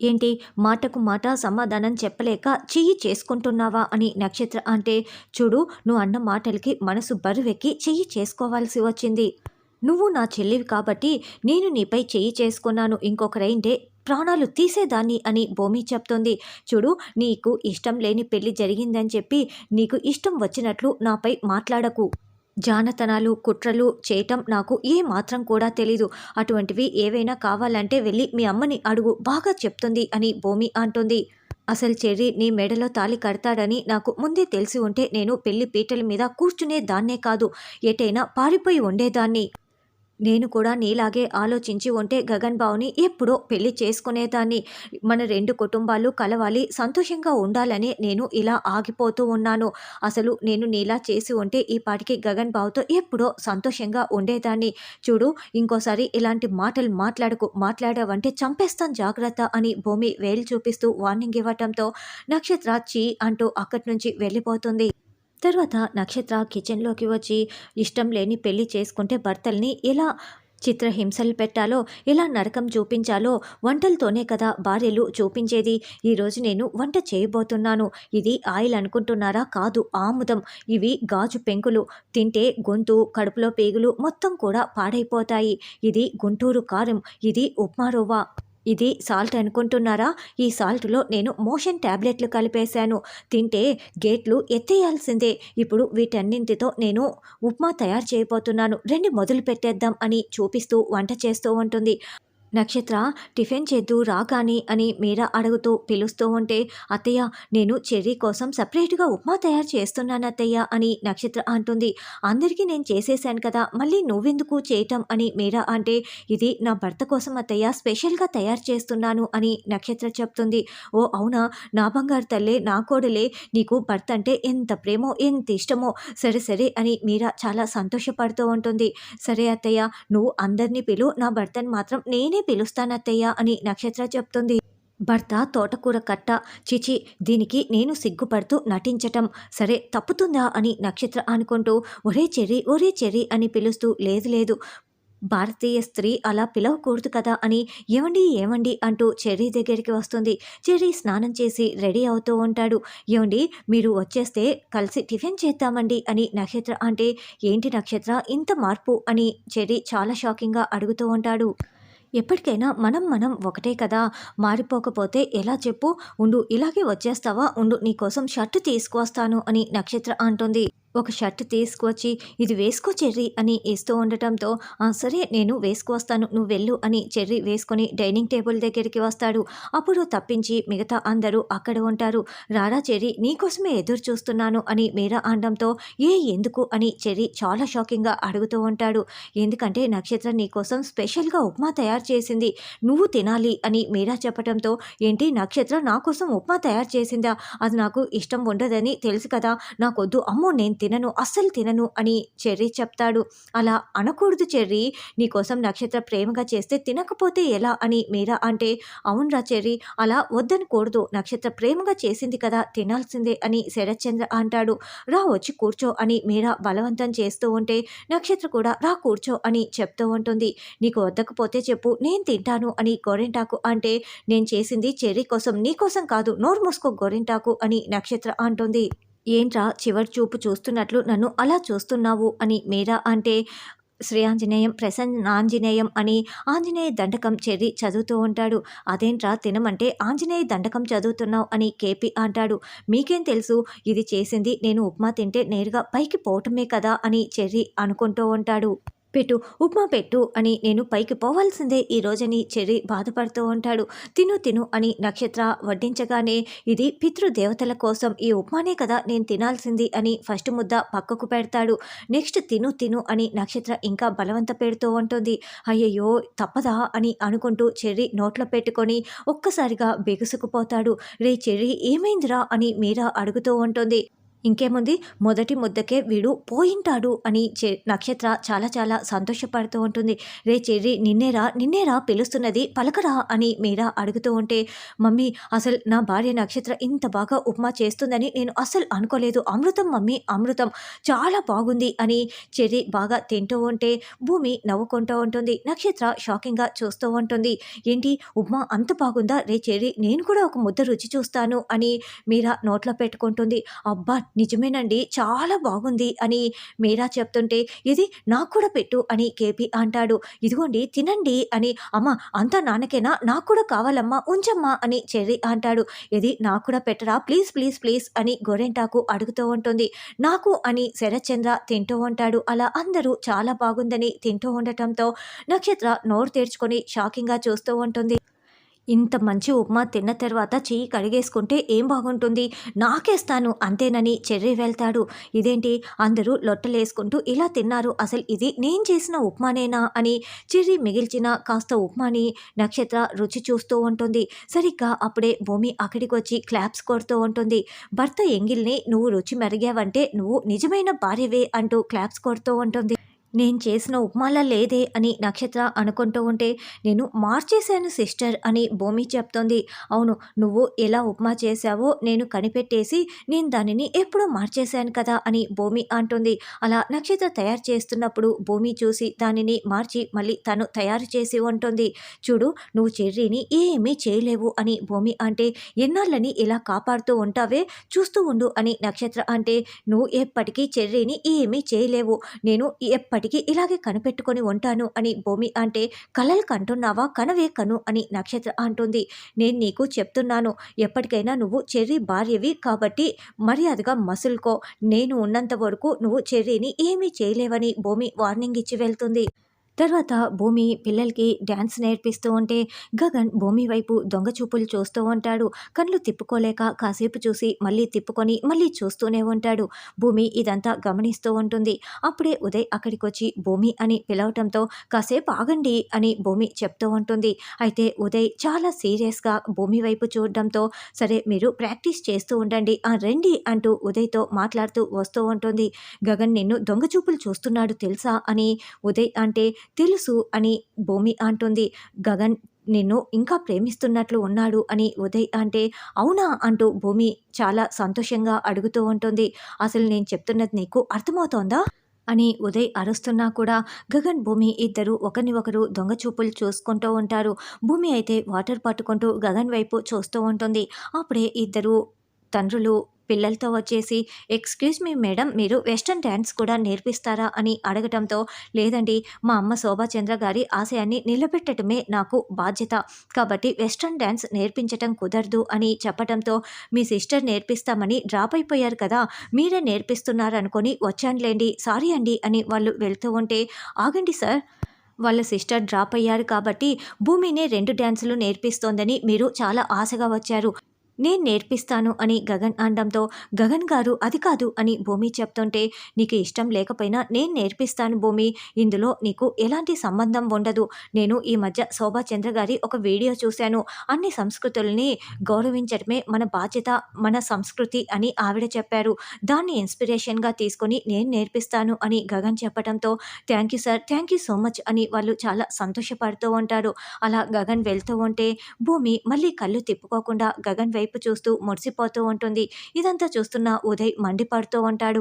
ఏంటి? మాటకు మాట సమాధానం చెప్పలేక చెయ్యి చేసుకుంటున్నావా అని నక్షత్ర అంటే చూడు నువ్వు అన్న మాటలకి మనసు బరువెక్కి చెయ్యి చేసుకోవాల్సి వచ్చింది. నువ్వు నా చెల్లివి కాబట్టి నేను నీపై చెయ్యి చేసుకున్నాను. ఇంకొకరైంటే ప్రాణాలు తీసేదాన్ని అని భూమి చెప్తుంది. చూడు నీకు ఇష్టం లేని పెళ్ళి జరిగిందని చెప్పి నీకు ఇష్టం వచ్చినట్లు నాపై మాట్లాడకు. జానతనాలు కుట్రలు చేయటం నాకు ఏ మాత్రం కూడా తెలీదు. అటువంటివి ఏవైనా కావాలంటే వెళ్ళి మీ అమ్మని అడుగు. బాగా చెప్తుంది అని భూమి అంటుంది. అసలు చెర్రి నీ మెడలో తాళి కడతాడని నాకు ముందే తెలిసి ఉంటే నేను పెళ్ళి పీటల మీద కూర్చునే దాన్నే కాదు. ఎటైనా పారిపోయి ఉండేదాన్ని. నేను కూడా నీలాగే ఆలోచించి ఉంటే గగన్ బావుని ఎప్పుడో పెళ్ళి చేసుకునేదాన్ని. మన రెండు కుటుంబాలు కలవాలి సంతోషంగా ఉండాలని నేను ఇలా ఆగిపోతూ ఉన్నాను. అసలు నేను నీలా చేసి ఉంటే ఈ పాటికి గగన్ బావుతో ఎప్పుడో సంతోషంగా ఉండేదాన్ని. చూడు ఇంకోసారి ఇలాంటి మాటలు మాట్లాడకు మాట్లాడావంటే చంపేస్తాను జాగ్రత్త అని భూమి వేలు చూపిస్తూ వార్నింగ్ ఇవ్వటంతో నక్షత్ర చీ అంటూ అక్కడి నుంచి వెళ్ళిపోతుంది. తర్వాత నక్షత్ర కిచెన్లోకి వచ్చి ఇష్టం లేని పెళ్ళి చేసుకుంటే భర్తల్ని ఎలా చిత్రహింసలు పెట్టాలో ఎలా నరకం చూపించాలో వంటలతోనే కదా భార్యలు చూపించేది. ఈరోజు నేను వంట చేయబోతున్నాను. ఇది ఆయిల్ అనుకుంటున్నారా? కాదు ఆముదం. ఇవి గాజు పెంకులు. తింటే గొంతు కడుపులో పేగులు మొత్తం కూడా పాడైపోతాయి. ఇది గుంటూరు కారం. ఇది ఉప్మా రవ్వ. ఇది సాల్ట్ అనుకుంటున్నారా? ఈ సాల్ట్లో నేను మోషన్ ట్యాబ్లెట్లు కలిపేశాను. తింటే గేట్లు ఎత్తేయాల్సిందే. ఇప్పుడు వీటన్నింటితో నేను ఉప్మా తయారు చేయబోతున్నాను. రెండు మొదలు పెట్టేద్దాం అని చూపిస్తూ వంట చేస్తూ ఉంటుంది. నక్షత్ర టిఫిన్ చేద్దు కానీ అని మీరా అడుగుతూ పిలుస్తూ ఉంటే అత్తయ్య నేను చెర్రీ కోసం సపరేట్గా ఉప్మా తయారు చేస్తున్నాను అత్తయ్య అని నక్షత్ర అంటుంది. అందరికీ నేను చేసేసాను కదా మళ్ళీ నువ్వెందుకు చేయటం అని మీరా అంటే ఇది నా భర్త కోసం అత్తయ్య స్పెషల్గా తయారు చేస్తున్నాను అని నక్షత్ర చెప్తుంది. ఓ అవునా నా బంగారు తల్లే నా కోడలే నీకు భర్త అంటే ఎంత ప్రేమో ఎంత ఇష్టమో సరే సరే అని మీరా చాలా సంతోషపడుతూ ఉంటుంది. సరే అత్తయ్య నువ్వు అందరినీ పిలు నా భర్తని మాత్రం నేనే పిలుస్తానత్తయ్య అని నక్షత్ర చెప్తుంది. భర్త తోటకూర కట్ట. చిచి దీనికి నేను సిగ్గుపడుతూ నటించటం. సరే తప్పుతుందా అని నక్షత్ర అనుకుంటూ ఒరే చెర్రి ఒరే చెర్రి అని పిలుస్తూ లేదు లేదు. భారతీయ స్త్రీ అలా పిలవకూడదు కదా అని ఏమండి ఏమండి అంటూ చెర్రీ దగ్గరికి వస్తుంది. చెర్రీ స్నానం చేసి రెడీ అవుతూ ఉంటాడు. ఏమండి మీరు వచ్చేస్తే కలిసి టిఫిన్ చేద్దామండి అని నక్షత్ర అంటే ఏంటి నక్షత్ర ఇంత మార్పు అని చెర్రీ చాలా షాకింగ్గా అడుగుతూ ఉంటాడు. ఎప్పటికైనా మనం మనం ఒకటే కదా. మారిపోకపోతే ఎలా చెప్పు? ఉండు ఇలాగే వచ్చేస్తావా? ఉండు నీకోసం షర్టు తీసుకువస్తాను అని నక్షత్ర అంటుంది. ఒక షర్ట్ తీసుకువచ్చి ఇది వేసుకో చెర్రీ అని ఇస్తూ ఉండటంతో "ఆ, సరే నేను వేసుకువస్తాను నువ్వు వెళ్ళు అని చెర్రీ వేసుకొని డైనింగ్ టేబుల్ దగ్గరికి వస్తాడు. అప్పుడు తప్పించి మిగతా అందరూ అక్కడ ఉంటారు. రారా చెర్రీ నీకోసమే ఎదురు చూస్తున్నాను అని మీరా అనడంతో ఏ ఎందుకు? అని చెర్రీ చాలా షాకింగ్గా అడుగుతూ ఉంటాడు. ఎందుకంటే నక్షత్రం నీకోసం స్పెషల్గా ఉప్మా తయారు చేసింది. నువ్వు తినాలి అని మీరా చెప్పడంతో ఏంటి నక్షత్రం నా కోసం ఉప్మా తయారు చేసిందా? అది నాకు ఇష్టం ఉండదని తెలుసు కదా. నాకొద్దు అమ్మో నేను తినను అస్సలు తినను అని చెర్రీ చెప్తాడు. అలా అనకూడదు చెర్రీ నీకోసం నక్షత్ర ప్రేమగా చేస్తే తినకపోతే ఎలా అని మీరా అంటే అవునరా చెర్రీ అలా వద్దనకూడదు. నక్షత్ర ప్రేమగా చేసింది కదా తినాల్సిందే అని శరత్చంద్ర అంటాడు. రా వచ్చి కూర్చో అని మీరా బలవంతం చేస్తూ ఉంటే నక్షత్ర కూడా రా కూర్చో అని చెప్తూ ఉంటుంది. నీకు వద్దకపోతే చెప్పు నేను తింటాను అని గోరింటాకు అంటే నేను చేసింది చెర్రీ కోసం నీకోసం కాదు నోరు మూసుకో గోరింటాకు అని నక్షత్ర అంటుంది. ఏంట్రా చివరి చూపు చూస్తున్నట్లు నన్ను అలా చూస్తున్నావు అని మీరా అంటే శ్రీ ఆంజనేయం ప్రసన్నాంజనేయం అని ఆంజనేయ దండకం చెర్రి చదువుతూ ఉంటాడు. అదేంట్రా తినమంటే ఆంజనేయ దండకం చదువుతున్నావు అని కేపీ అంటాడు. మీకేం తెలుసు? ఇది చేసింది నేను ఉప్మా తింటే నేరుగా పైకి పోవటమే కదా అని చెర్రి అనుకుంటూ ఉంటాడు. పెట్టు ఉప్మా పెట్టు అని నేను పైకి పోవాల్సిందే. ఈ చెర్రి బాధపడుతూ ఉంటాడు. తిను తిను అని నక్షత్ర వడ్డించగానే ఇది పితృదేవతల కోసం ఈ ఉప్మానే కదా నేను తినాల్సింది అని ఫస్ట్ ముద్ద పక్కకు పెడతాడు. నెక్స్ట్ తిను తిను అని నక్షత్ర ఇంకా బలవంత పెడుతూ ఉంటుంది. అయ్యయ్యో తప్పదా అని అనుకుంటూ చెర్రి నోట్లో పెట్టుకొని ఒక్కసారిగా బిగుసుకుపోతాడు. రే చెర్రి ఏమైందిరా అని మీరా అడుగుతూ ఉంటుంది. ఇంకేముంది? మొదటి ముద్దకే వీడు పోయింటాడు అని చె నక్షత్ర చాలా చాలా సంతోషపడుతూ ఉంటుంది. రే చెర్రీ నిన్నేరా నిన్నేరా పిలుస్తున్నది పలకరా అని మీరా అడుగుతూ ఉంటే మమ్మీ అసలు నా భార్య నక్షత్ర ఇంత బాగా ఉప్మా చేస్తుందని నేను అసలు అనుకోలేదు. అమృతం మమ్మీ అమృతం చాలా బాగుంది అని చెర్రీ బాగా తింటూ ఉంటే భూమి నవ్వుకుంటూ ఉంటుంది. నక్షత్ర షాకింగ్గా చూస్తూ ఉంటుంది. ఏంటి ఉప్మా అంత బాగుందా? రే చెర్రీ నేను కూడా ఒక ముద్ద రుచి చూస్తాను అని మీరా నోట్లో పెట్టుకుంటుంది. అబ్బా నిజమేనండి చాలా బాగుంది అని మీరా చెప్తుంటే ఇది నాకు కూడా పెట్టు అని కేపీ అంటాడు. ఇదిగోండి తినండి అని అమ్మ అంతా నాన్నకేనా? నాకు కూడా కావాలమ్మా ఉంచమ్మా అని చెర్రీ అంటాడు. ఇది నాకు కూడా పెట్టరా? ప్లీజ్ ప్లీజ్ ప్లీజ్ అని గోరెంటాకు అడుగుతూ ఉంటుంది. నాకు అని శరత్చంద్ర తింటూ ఉంటాడు. అలా అందరూ చాలా బాగుందని తింటూ ఉండటంతో నక్షత్ర నోరు తెరుచుకొని షాకింగ్గా చూస్తూ ఉంటుంది. ఇంత మంచి ఉప్మా తిన్న తర్వాత చెయ్యి కడిగేసుకుంటే ఏం బాగుంటుంది? నాకేస్తాను అంతేనని చెర్రీ వెళ్తాడు. ఇదేంటి? అందరూ లొట్టలేసుకుంటూ ఇలా తిన్నారు. అసలు ఇది నేను చేసిన ఉప్మానేనా అని చెర్రీ మిగిల్చిన కాస్త ఉప్మాని నక్షత్ర రుచి చూస్తూ ఉంటుంది. సరిగ్గా అప్పుడే భూమి అక్కడికి వచ్చి క్లాప్స్ కొడుతూ ఉంటుంది. భర్త ఎంగిల్ని నువ్వు రుచి మెరిగావంటే నువ్వు నిజమైన భార్యవే అంటూ క్లాప్స్ కొడుతూ ఉంటుంది. నేను చేసిన ఉప్మాలా లేదే అని నక్షత్ర అనుకుంటూ ఉంటే నేను మార్చేశాను సిస్టర్ అని భూమి చెప్తోంది. అవును నువ్వు ఎలా ఉప్మా చేశావో నేను కనిపెట్టేసి నేను దానిని ఎప్పుడూ మార్చేశాను కదా అని భూమి అంటుంది. అలా నక్షత్ర తయారు చేస్తున్నప్పుడు భూమి చూసి దానిని మార్చి మళ్ళీ తను తయారు చేసి ఉంటుంది. చూడు నువ్వు చెర్రీని ఏమీ చేయలేవు అని భూమి అంటే ఎన్నాళ్ళని ఇలా కాపాడుతూ ఉంటావే? చూస్తూ ఉండు అని నక్షత్ర అంటే నువ్వు ఎప్పటికీ చెర్రీని ఏమీ చేయలేవు. నేను ఎప్పటి ఎప్పటికీ ఇలాగే కనిపెట్టుకొని ఉంటాను అని భూమి అంటే కలలు కంటున్నావా? కనవే కను అని నక్షత్ర అంటుంది. నేను నీకు చెప్తున్నాను ఎప్పటికైనా నువ్వు చెర్రీ భార్యవి కాబట్టి మర్యాదగా మసులుకో. నేను ఉన్నంత వరకు నువ్వు చెర్రీని ఏమీ చేయలేవని భూమి వార్నింగ్ ఇచ్చి వెళ్తుంది. తర్వాత భూమి పిల్లలకి డ్యాన్స్ నేర్పిస్తూ ఉంటే గగన్ భూమి వైపు దొంగ చూపులు చూస్తూ ఉంటాడు. కళ్ళు తిప్పుకోలేక కాసేపు చూసి మళ్ళీ తిప్పుకొని మళ్ళీ చూస్తూనే ఉంటాడు. భూమి ఇదంతా గమనిస్తూ ఉంటుంది. అప్పుడే ఉదయ్ అక్కడికి వచ్చి భూమి అని పిలవటంతో కాసేపు ఆగండి అని భూమి చెప్తూ ఉంటుంది. అయితే ఉదయ్ చాలా సీరియస్గా భూమి వైపు చూడడంతో సరే మీరు ప్రాక్టీస్ చేస్తూ ఉండండి ఆ రండి అంటూ ఉదయ్తో మాట్లాడుతూ వస్తూ ఉంటుంది. గగన్ నిన్ను దొంగ చూపులు చూస్తున్నాడు తెలుసా అని ఉదయ్ అంటే తెలుసు అని భూమి అంటుంది. గగన్ నిన్ను ఇంకా ప్రేమిస్తున్నట్లు ఉన్నాడు అని ఉదయ్ అంటే అవునా అంటూ భూమి చాలా సంతోషంగా అడుగుతూ ఉంటుంది. అసలు నేను చెప్తున్నది నీకు అర్థమవుతోందా? అని ఉదయ్ అరుస్తున్నా కూడా గగన్ భూమి ఇద్దరు ఒకరిని ఒకరు దొంగ చూపులు చూసుకుంటూ ఉంటారు. భూమి అయితే వాటర్ పట్టుకుంటూ గగన్ వైపు చూస్తూ ఉంటుంది. అప్పుడే ఇద్దరు తండ్రులు పిల్లలతో వచ్చేసి ఎక్స్క్యూజ్ మీ మేడం మీరు వెస్ట్రన్ డ్యాన్స్ కూడా నేర్పిస్తారా? అని అడగటంతో లేదండి మా అమ్మ శోభాచంద్ర గారి ఆశయాన్ని నిలబెట్టడమే నాకు బాధ్యత. కాబట్టి వెస్ట్రన్ డ్యాన్స్ నేర్పించటం కుదరదు అని చెప్పడంతో మీ సిస్టర్ నేర్పిస్తామని డ్రాప్ అయిపోయారు కదా మీరే నేర్పిస్తున్నారనుకొని వచ్చానులేండి సారీ అండి అని వాళ్ళు వెళ్తూ ఉంటే ఆగండి సార్ వాళ్ళ సిస్టర్ డ్రాప్ అయ్యారు కాబట్టి భూమినే రెండు డ్యాన్సులు నేర్పిస్తోందని మీరు చాలా ఆశగా వచ్చారు. నేను నేర్పిస్తాను అని గగన్ అనడంతో గగన్ గారు అది కాదు అని భూమి చెప్తుంటే నీకు ఇష్టం లేకపోయినా నేను నేర్పిస్తాను భూమి. ఇందులో నీకు ఎలాంటి సంబంధం ఉండదు. నేను ఈ మధ్య శోభా చంద్ర గారి ఒక వీడియో చూశాను. అన్ని సంస్కృతుల్ని గౌరవించడమే మన బాధ్యత మన సంస్కృతి అని ఆవిడ చెప్పారు. దాన్ని ఇన్స్పిరేషన్గా తీసుకొని నేను నేర్పిస్తాను అని గగన్ చెప్పడంతో thank you sir thank you so much అని వాళ్ళు చాలా సంతోషపడుతూ ఉంటారు. అలా గగన్ వెళ్తూ ఉంటే భూమి మళ్ళీ కళ్ళు తిప్పుకోకుండా గగన్ వైపు చూస్తూ మురిసిపోతూ ఉంటుంది. ఇదంతా చూస్తున్న ఉదయ్ మండిపడుతూ ఉంటాడు.